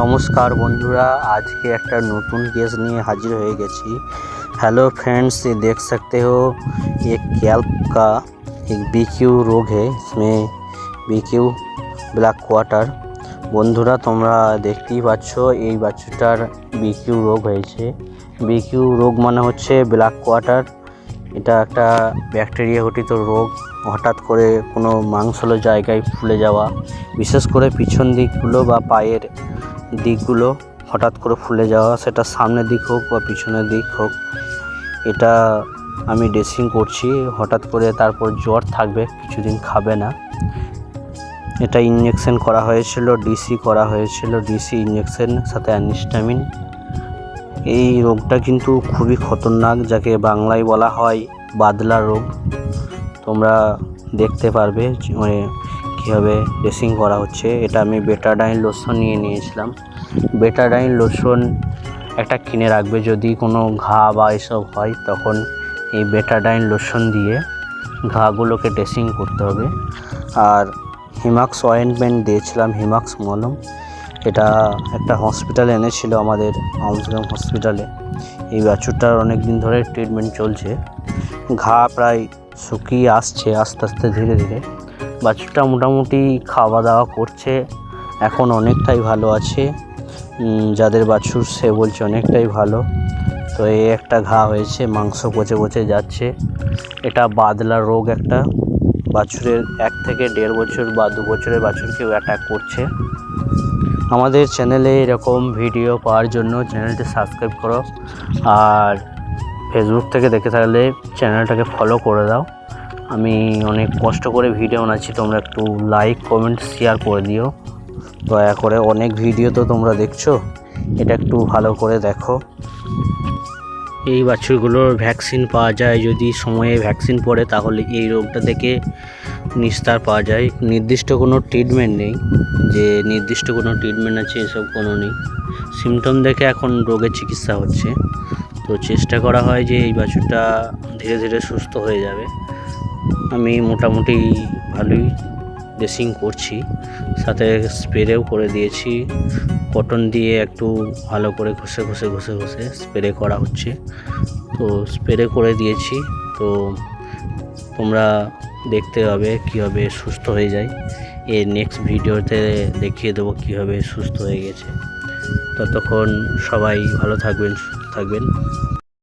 নমস্কার বন্ধুরা আজকে একটা नतून केस নিয়ে हाजिर হয়ে গেছি हेलो फ्रेंड्स ये देख सकते हो ये कैल्प का एक बीक्यू रोग है इसमें बीक्यू ব্ল্যাক কোয়ার্টার বন্ধুরা তোমরা দেখতেই পাচ্ছ এই বাচ্চাটার বিকিউ রোগ হয়েছে বিকিউ রোগ মানে হচ্ছে ব্ল্যাক কোয়ার্টার এটা একটা ব্যাকটেরিয়া ঘটিত রোগ। হঠাৎ করে কোনো মাংসল জায়গায় ফুলে যাওয়া, বিশেষ করে পিছন দিকগুলো বা পায়ের দিকগুলো হঠাৎ করে ফুলে যাওয়া, সেটা সামনের দিক হোক বা পিছনের দিক হোক। এটা আমি ড্রেসিং করছি, হঠাৎ করে তারপর জ্বর থাকবে, কিছুদিন খাবে না। এটা ইঞ্জেকশন করা হয়েছিল ডিসি করা হয়েছিল ডিসি ইঞ্জেকশন সাথে অ্যানিস্টামিন এই রোগটা কিন্তু খুবই খতরনাক, যাকে বাংলায় বলা হয় বাদলা রোগ। তোমরা দেখতে পারবে মানে কীভাবে ড্রেসিং করা হচ্ছে। এটা আমি বেটাডাইন লোশন নিয়ে নিয়েছিলাম। বেটাডাইন লোশন একটা কিনে রাখবে যদি কোনো ঘা বা এসব হয়, তখন এই বেটাডাইন লোশন দিয়ে ঘাগুলোকে ড্রেসিং করতে হবে। আর হিমাক্স অয়েন্টমেন্ট দিয়েছিলাম, হিমাক্স মলম। এটা একটা হসপিটালে এনেছিল আমাদের আমসগ্রাম হসপিটালে এই বাছুরটার অনেক দিন ধরে ট্রিটমেন্ট চলছে। ঘা প্রায় শুকিয়ে আসছে আস্তে আস্তে ধীরে ধীরে। বাছুরটা মোটামুটি খাওয়া দাওয়া করছে, এখন অনেকটাই ভালো আছে। যাদের বাছুর সে বলছে অনেকটাই ভালো। তো এই একটা ঘা হয়েছে, মাংস পচে পচে যাচ্ছে। এটা বাদলা রোগ একটা। বাছুরের এক থেকে দেড় বছর বা দু বছরের বাছুরকেও অ্যাটাক করছে। আমাদের চ্যানেলে এরকম ভিডিও পাওয়ার জন্য চ্যানেলটি সাবস্ক্রাইব করো। আর ফেসবুক থেকে দেখে থাকলে চ্যানেলটাকে ফলো করে দাও। আমি অনেক কষ্ট করে ভিডিও বানাচ্ছি, তোমরা একটু লাইক কমেন্ট শেয়ার করে দিও। দয়া করে অনেক ভিডিও তো তোমরা দেখছ, এটা একটু ভালো করে দেখো। এই বাছুরগুলোর ভ্যাকসিন পাওয়া যায়। যদি সময়ে ভ্যাকসিন পড়ে, তাহলে এই রোগটা থেকে নিস্তার পাওয়া যায়। নির্দিষ্ট কোনো ট্রিটমেন্ট নেই, যে নির্দিষ্ট কোনো ট্রিটমেন্ট আছে, এসব কোনো নেই। সিমটম দেখে এখন রোগের চিকিৎসা হচ্ছে। তো চেষ্টা করা হয় যে এই বাছুরটা ধীরে ধীরে সুস্থ হয়ে যাবে। আমি মোটামুটি ভালোই ড্রেসিং করছি, সাথে স্প্রেও করে দিয়েছি। কটন দিয়ে একটু ভালো করে ঘষে ঘষে ঘষে ঘষে স্প্রে করা হচ্ছে। তো স্প্রে করে দিয়েছি, তো তোমরা দেখতে হবে কীভাবে সুস্থ হয়ে যায়। এর নেক্সট ভিডিওতে দেখিয়ে দেবো কীভাবে সুস্থ হয়ে গেছে। ততক্ষণ সবাই ভালো থাকবেন, সুস্থ থাকবেন।